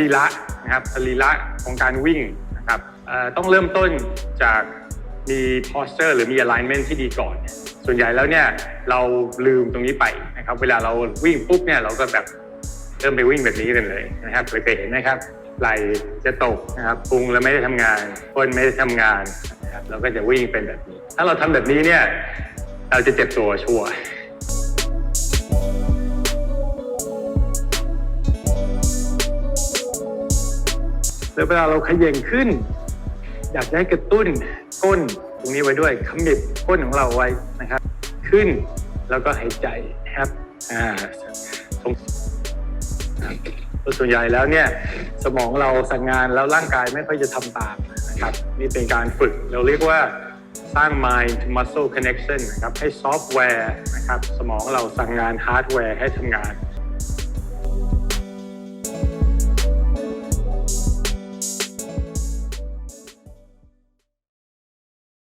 รีระนะครับสรีระของการวิ่งนะครับต้องเริ่มต้นจากมี posture หรือมี alignment ที่ดีก่อนส่วนใหญ่แล้วเนี่ยเราลืมตรงนี้ไปนะครับ เวลาเราวิ่งปุ๊บเนี่ยเราก็แบบเริ่มไปวิ่งแบบนี้กันเลยนะครับเคยเห็นนะครับไหลจะตกนะครับพุงแล้วไม่ได้ทำงานก้นไม่ได้ทำงานนะครับเราก็จะวิ่งเป็นแบบนี้ ถ้าเราทำแบบนี้เนี่ยเราจะเจ็บตัวชัวร์ แล้วเวลาเราขย่งขึ้น อยากจะให้กระตุ้นก้นตรงนี้ไว้ด้วยขมิบก้นของเราไว้นะครับ ขึ้นแล้วก็หายใจครับอ่าตรงส่วนใหญ่แล้วเนี่ยสมองเราสั่งงานแล้วร่างกายไม่ค่อยจะทำตามนะครับนี่เป็นการฝึกเราเรียกว่าสร้าง mind muscle connection นะครับให้ซอฟต์แวร์นะครับสมองเราสั่งงานฮาร์ดแวร์ให้ทำงาน